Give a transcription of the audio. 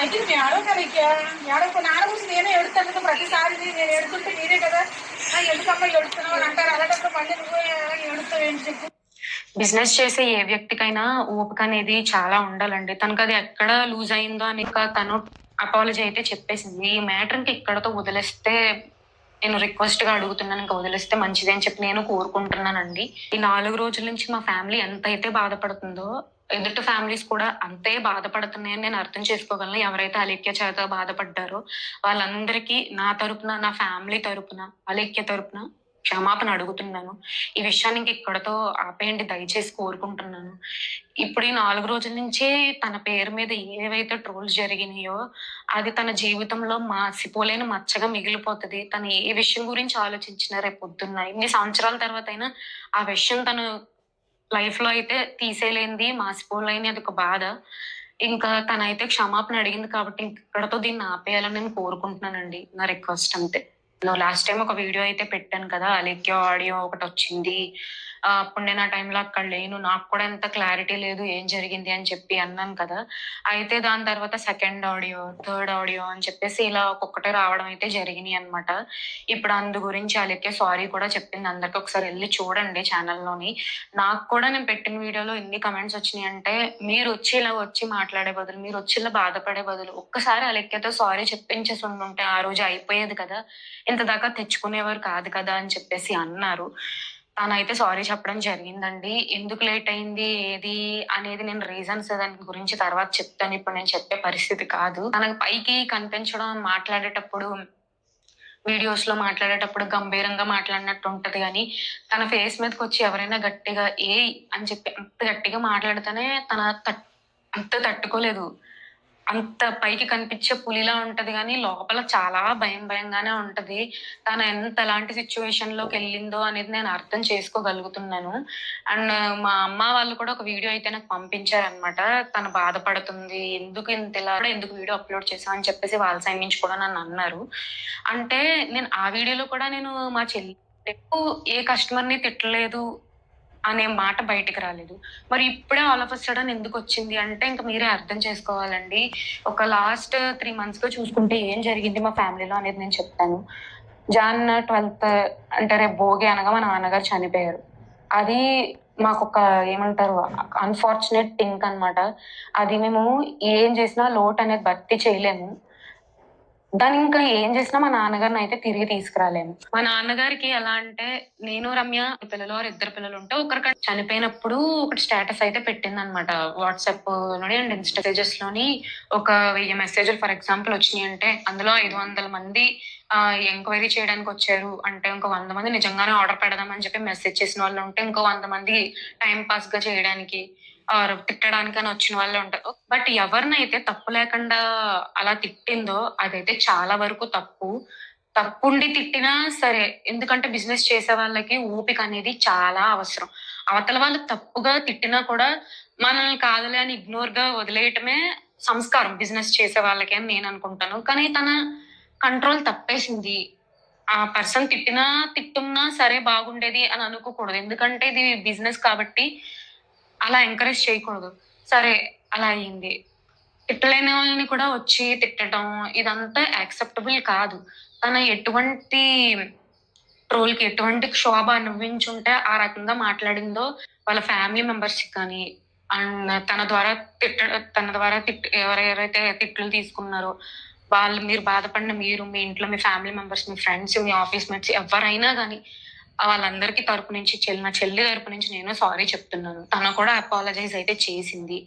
అయితే మీ ఆడోకలిక ఆడోక నాన్న గురించి నేనే ఎడుతాను ప్రతిసారి నేను ఎడుతుంటే మీరే కదా. ఎందుకమ్మా ఎడుతున్నావు అని అంటారు. అలాంటప్పుడు మళ్ళీ నువ్వే ఎడుతావు ఏంటి చెప్పు. బిజినెస్ చేసే ఏ వ్యక్తికైనా ఓపిక అనేది చాలా ఉండాలండి. తనకు అది ఎక్కడ లూజ్ అయిందో అని తను అపాలజీ అయితే చెప్పేసింది. ఈ మ్యాటర్ ఇంకా ఇక్కడతో వదిలేస్తే నేను రిక్వెస్ట్గా అడుగుతున్నాను ఇంకా వదిలేస్తే మంచిది అని చెప్పి నేను కోరుకుంటున్నానండి. ఈ నాలుగు రోజుల నుంచి మా ఫ్యామిలీ ఎంత అయితే బాధపడుతుందో ఎదుటి ఫ్యామిలీస్ కూడా అంతే బాధపడుతున్నాయని నేను అర్థం చేసుకోగలను. ఎవరైతే అలేఖ్య చేత బాధపడ్డారో వాళ్ళందరికీ నా తరపున నా ఫ్యామిలీ తరపున అలేఖ్య తరపున క్షమాపణ అడుగుతున్నాను. ఈ విషయాన్ని ఇంక ఇక్కడతో ఆపేయండి దయచేసి కోరుకుంటున్నాను. ఇప్పుడు ఈ నాలుగు రోజుల నుంచే తన పేరు మీద ఏవైతే ట్రోల్స్ జరిగినాయో అది తన జీవితంలో మాసిపోలేని మచ్చగా మిగిలిపోతుంది. తను ఏ విషయం గురించి ఆలోచించినా రేపు పొద్దున్న ఇన్ని సంవత్సరాల తర్వాత అయినా ఆ విషయం తను లైఫ్లో అయితే తీసేలేంది మాసిపోలేని అది ఒక బాధ. ఇంకా తనైతే క్షమాపణ అడిగింది కాబట్టి ఇక్కడతో దీన్ని ఆపేయాలని నేను కోరుకుంటున్నానండి నా రిక్వెస్ట్ అంతే. నేను లాస్ట్ టైం ఒక వీడియో అయితే పెట్టాను కదా అలెక్యో ఆడియో ఒకటి వచ్చింది. అప్పుడు నేను ఆ టైంలో అక్కడ లేను. నాకు కూడా ఎంత క్లారిటీ లేదు ఏం జరిగింది అని చెప్పి అన్నాను కదా. అయితే దాని తర్వాత సెకండ్ ఆడియో థర్డ్ ఆడియో అని చెప్పేసి ఇలా ఒక్కొక్కటే రావడం అయితే జరిగినాయి అనమాట ఇప్పుడు అందు గురించి అలాగే సారీ కూడా చెప్పింది. అందరికి ఒకసారి వెళ్ళి చూడండి ఛానల్లోని నాకు కూడా నేను పెట్టిన వీడియోలో ఎన్ని కమెంట్స్ వచ్చినాయి అంటే మీరు వచ్చి ఇలా వచ్చి మాట్లాడే బదులు మీరు వచ్చి ఇలా బాధపడే బదులు ఒక్కసారి అలెక్కతో సారీ చెప్పించేసి ఉంటే ఆ రోజు అయిపోయేది కదా. ఇంత దాకా తెచ్చుకునేవారు కాదు కదా అని చెప్పేసి అన్నారు. తనైతే సారీ చెప్పడం జరిగిందండి. ఎందుకు లేట్ అయింది? ఏది? అనేది నేను రీజన్స్ దాని గురించి తర్వాత చెప్తాను. ఇప్పుడు నేను చెప్పే పరిస్థితి కాదు. తనకు పైకి కనిపించడం మాట్లాడేటప్పుడు వీడియోస్లో మాట్లాడేటప్పుడు గంభీరంగా మాట్లాడినట్టు ఉంటది కానీ తన ఫేస్ మీదకి వచ్చి ఎవరైనా గట్టిగా ఏ అని చెప్పి అంత గట్టిగా మాట్లాడితేనే తన తట్ అంత తట్టుకోలేదు. అంత పైకి కనిపించే పులిలా ఉంటది కానీ లోపల చాలా భయం భయంగానే ఉంటది. తను ఎంత ఎలాంటి సిచ్యువేషన్లోకి వెళ్ళిందో అనేది నేను అర్థం చేసుకోగలుగుతున్నాను. అండ్ మా అమ్మ వాళ్ళు కూడా ఒక వీడియో అయితే నాకు పంపించారనమాట తను బాధపడుతుంది. ఎందుకు ఇంత ఇలా ఎందుకు వీడియో అప్లోడ్ చేసా అని చెప్పేసి వాళ్ళ సైడ్ నుంచి కూడా నన్ను అన్నారు. అంటే నేను ఆ వీడియోలో కూడా నేను మా చెల్లి ఏ కస్టమర్ని తిట్టలేదు. అనే మాట బయటకు రాలేదు. మరి ఇప్పుడే ఆల్ ఆఫ్ సడన్ ఎందుకు వచ్చింది అంటే ఇంకా మీరే అర్థం చేసుకోవాలండి. ఒక లాస్ట్ త్రీ మంత్స్గా చూసుకుంటే ఏం జరిగింది మా ఫ్యామిలీలో అనేది నేను చెప్తాను. జాన్ ట్వెల్త్ అంటే రేపు భోగి అనగా మా నాన్నగారు చనిపోయారు. అది మాకు ఒక ఏమంటారు అన్ఫార్చునేట్ థింక్ అన్నమాట. అది మేము ఏం చేసినా లోటు అనేది భర్తీ చేయలేము. దాని ఇంకా ఏం చేసినా మా నాన్నగారిని అయితే తిరిగి తీసుకురాలేము. మా నాన్నగారికి ఎలా అంటే నేను రమ్య పిల్లలు వారు ఇద్దరు పిల్లలు ఉంటే ఒకరికి చనిపోయినప్పుడు ఒకటి స్టేటస్ అయితే పెట్టింది అనమాట వాట్సాప్లోని అండ్ ఇన్స్టాజెస్లోని ఒక వెయ్యి మెసేజ్లు ఫర్ ఎగ్జాంపుల్ వచ్చినాయి అంటే అందులో ఐదు వందల మంది ఎంక్వైరీ చేయడానికి వచ్చారు. అంటే ఇంకో వంద మంది నిజంగానే ఆర్డర్ పెడదామని చెప్పి మెసేజ్ చేసిన వాళ్ళు ఉంటే ఇంకో వంద మంది టైం పాస్గా చేయడానికి. ఆర్ తిట్టడానికని వచ్చిన వాళ్ళు ఉంటారు. బట్ ఎవరినైతే తప్పు లేకుండా అలా తిట్టిందో అదైతే చాలా వరకు తప్పు. తప్పుండి తిట్టినా సరే ఎందుకంటే బిజినెస్ చేసే వాళ్ళకి ఓపిక అనేది చాలా అవసరం. అవతల వాళ్ళు తప్పుగా తిట్టినా కూడా మనల్ని కాదులే అని ఇగ్నోర్గా వదిలేయటమే సంస్కారం బిజినెస్ చేసే వాళ్ళకి అని నేను అనుకుంటాను. కానీ తన కంట్రోల్ తప్పేసింది. ఆ పర్సన్ తిట్టినా తిట్టున్నా సరే బాగుండేది అని అనుకోకూడదు. ఎందుకంటే ఇది బిజినెస్ కాబట్టి అలా ఎంకరేజ్ చేయకూడదు. సరే అలా అయ్యింది తిట్టలేని వాళ్ళని కూడా వచ్చి తిట్టడం ఇదంతా యాక్సెప్టబుల్ కాదు. తన ఎటువంటి ట్రోల్కి ఎటువంటి క్షోభ అనుభవించుంటే ఆ రకంగా మాట్లాడిందో వాళ్ళ ఫ్యామిలీ మెంబర్స్ కానీ అండ్ తన ద్వారా తిట్ట తన ద్వారా తిట్ ఎవరెవరైతే తిట్లు తీసుకున్నారో వాళ్ళు మీరు బాధపడిన మీరు మీ ఇంట్లో మీ ఫ్యామిలీ మెంబర్స్ మీ ఫ్రెండ్స్ మీ ఆఫీస్ మేట్స్ ఎవరైనా కానీ వాళ్ళందరికీ తరపు నుంచి చెల్లి నా చెల్లి తరపు నుంచి నేను సారీ చెప్తున్నాను. తను కూడా అపాలజైజ్ అయితే చేసింది.